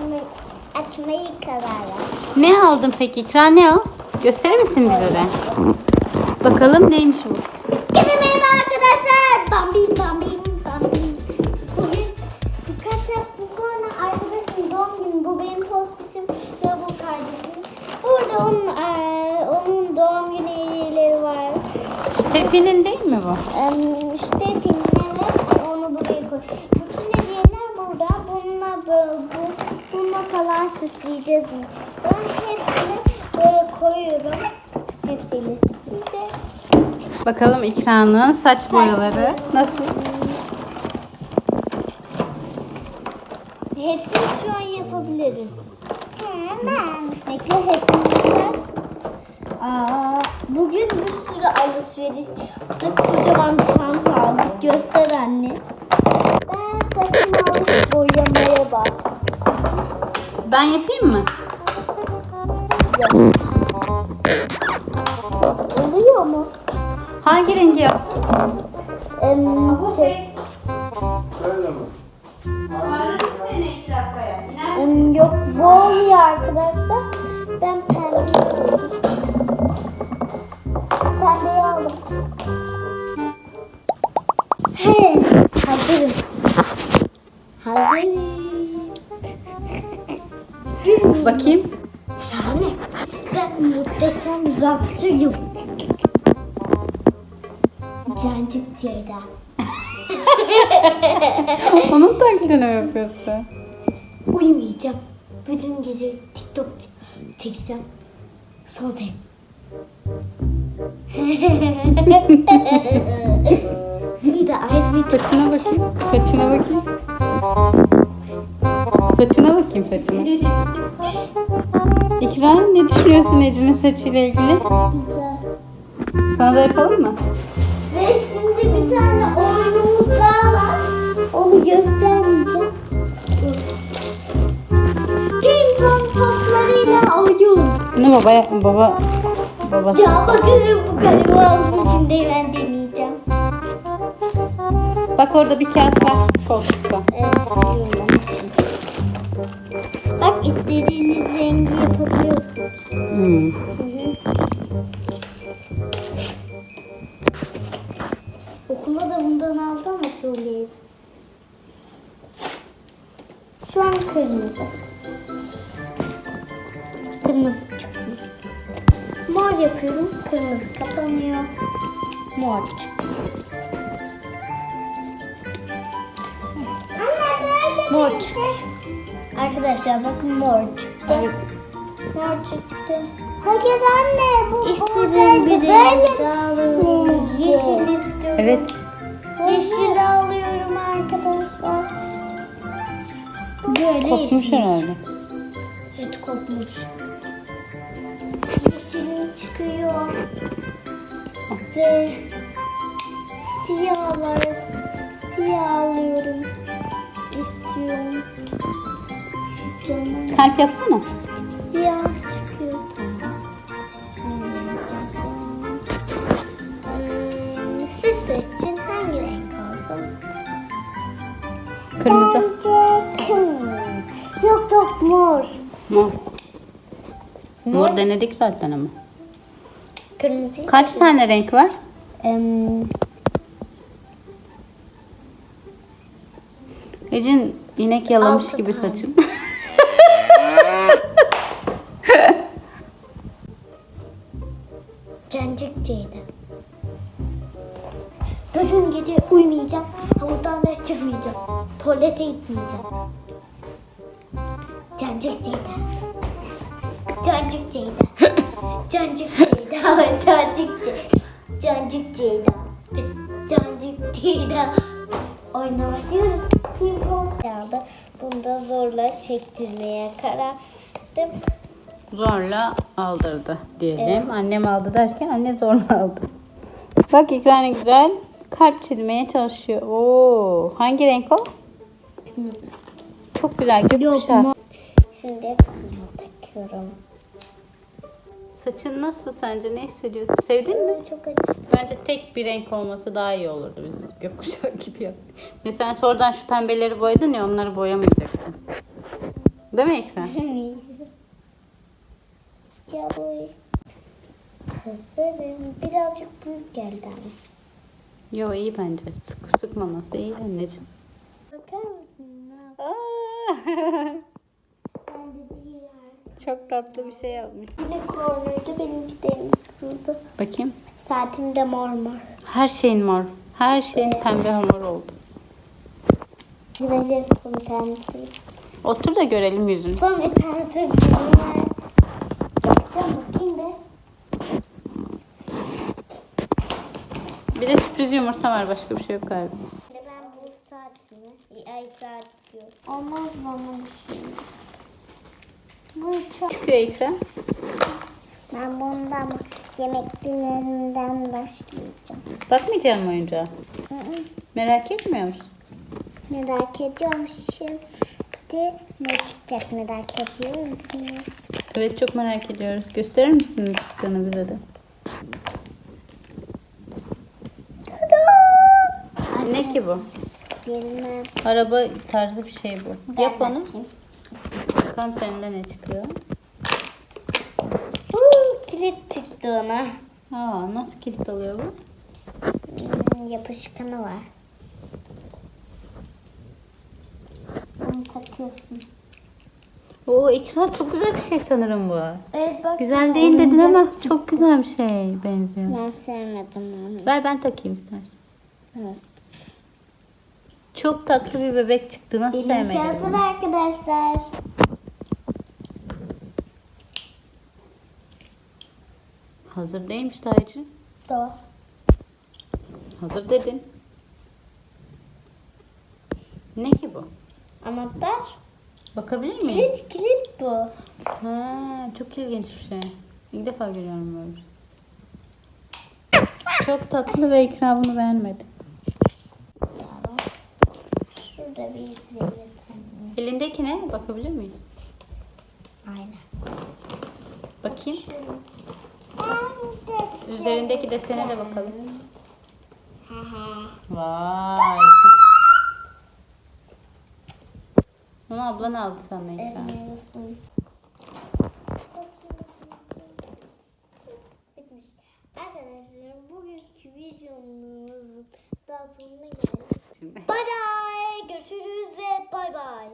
açmayı, açmayı karar verdim. Ne aldın peki İkra ne o? Gösterir misin bize? Bakalım neymiş bu? Merhaba arkadaşlar. Bambim bambim bambim. Bugün birkaç hafta sonra arkadaşım doğum günü. Bu benim postişim ve bu kardeşim. Burada onun, eee, onun doğum günü hediyeleri var. Steffi'nin değil mi bu? Em, İşte filmle ve onu buraya koy. Bütün hediyeler burada. Bununla böyle bu, bununla falan süsleyeceğiz. Ben hepsini böyle koyuyorum. Hepsiyle süsleyeceğiz. Bakalım İkra'nın saç boyaları nasıl? Hepsini şu an yapabiliriz. Hemen. Bekle hepsini. Aa, bugün bir sürü alışveriş yaptık. Kocaman çanta aldık. Göster anne. Ben saçımı alıp bak. Ben yapayım mı? Oluyor mu? Hangi rengi yap? Em, şey, em, yok bu oluyor arkadaşlar. Ben pembe Pembeyi aldım. He. Hazırım. Bakayım. Şahane. Ben muhteşem rapçıyım. Cancık Ceyda. Onun taklidini mi yapıyorsun? Uyumayacağım. Bütün gece TikTok çekeceğim. Sohbet. Bir de ayrı bir Saçına bakayım. Saçına bakayım. Saçına bakayım saçına. İkra ne düşünüyorsun Ece'nin saçıyla ilgili? güzel. Sana da yapalım mı? Ve şimdi bir tane oyunumuz daha var. Onu göstermeyeceğim. Ping pong toplarıyla oyun. Bunu baba baba babası. Ya bakın bu kalemi ağzının içinde ben deneyeceğim. Bak orada bir kağıt var koltukta. Evet biliyorum. Bak istediğiniz rengi yapabiliyorsunuz. Hmm. Okula da bundan aldı ama söyleyeyim. Şu an kırmızı. Kırmızı çıkıyor. Mor yapıyorum. Kırmızı kapanıyor. Mor çıkıyor. Mor çıktı. Arkadaşlar bakın mor çıktı. Mor çıktı. Hayır anne bu İstediğim bir renk alıyorum. Yeşil istiyorum. Evet. Yeşil alıyorum arkadaşlar. Böyle Kopmuş yeşil. herhalde. Evet kopmuş. Yeşilim çıkıyor. Ve siyahlar siyah alıyorum. İstiyorum. Canım Kalp yapsana. siyah çıkıyor. Hmm, siz seçin hangi renk olsun? Kırmızı. Bence kırmızı. Yok yok mor. Mor. Mor denedik zaten ama. Kırmızı. Kaç tane renk var? Em, Ecin inek yalamış Altı gibi tane. saçın. Tuvalete gitmeyeceğim. Cancık Ceyda. Cancık Ceyda. Cancık Ceyda. Cancık Ceyda. Cancık Ceyda. Cancık Ceyda. Oynamak diyoruz. Ping pong geldi. Bunu da zorla çektirmeye karar verdim. Zorla aldırdı diyelim. Annem aldı derken anne zorla aldı. Bak İkra ne güzel kalp çizmeye çalışıyor. Oo, hangi renk o? Çok güzel gökkuşağı. mor. Şimdi takıyorum. Saçın nasıl sence? Ne hissediyorsun? Sevdin mi? Çok acı. Bence tek bir renk olması daha iyi olurdu. Biz gökkuşağı gibi yaptık. Mesela sonradan şu pembeleri boyadın ya onları boyamayacaktın. Değil mi Ekran? ya bu hazırım. Birazcık büyük geldi ama. Yo iyi bence. Sık sıkmaması iyi anneciğim. Bakar mısın? Ne Aa! Ben de değil yani. Çok tatlı bir şey yapmış. Yine kornuydu benimki de kırıldı. Bakayım. Saatim de mor mor. Her şeyin mor. Her şeyin pembe hamur oldu. Bir tanesi. Otur da görelim yüzünü. Son bir tanesi. Bakacağım bakayım be. Bir de sürpriz yumurta var. Başka bir şey yok galiba. Şimdi ben bu saatimi, ay saat diyor. Olmaz bana şimdi. Bu çok... Çıkıyor ekran. Ben bundan yemeklerinden başlayacağım. Bakmayacak mısın oyuncağa? Merak etmiyor musun? Merak ediyorum şimdi ne çıkacak merak ediyor musunuz? Evet çok merak ediyoruz. Gösterir misiniz çıktığını bize de? Tada! Ne ki bu? Bilmem. Araba tarzı bir şey bu. Ben Yap onu. bakayım. Bakalım senin ne çıkıyor. Huu, kilit çıktı ona. Aa, nasıl kilit oluyor bu? Hmm, yapışkanı var. Bunu takıyorsun. Oo ekran çok güzel bir şey sanırım bu. Evet bak. Güzel değil dedin ama çok güzel bir şey benziyor. Ben sevmedim onu. Ver ben takayım istersen. Nasıl? Çok tatlı bir bebek çıktı. Nasıl Benimki hazır sevmedin? arkadaşlar. Hazır değilmiş Taycı. Doğru. Hazır dedin. Ne ki bu? Anahtar. Bakabilir miyim? Kilit kilit bu. Ha, çok ilginç bir şey. İlk defa görüyorum böyle bir şey. Çok tatlı ve ikram bunu Şurada bir zeytin. Elindeki ne? Bakabilir miyiz? Aynen. Bakayım. Üzerindeki desene de bakalım. Vay çok. Onu ablan aldı sana ikram. Bitmiş. Arkadaşlar bugünkü videomuzun daha sonuna gelelim. Bay bay. Görüşürüz ve bay bay.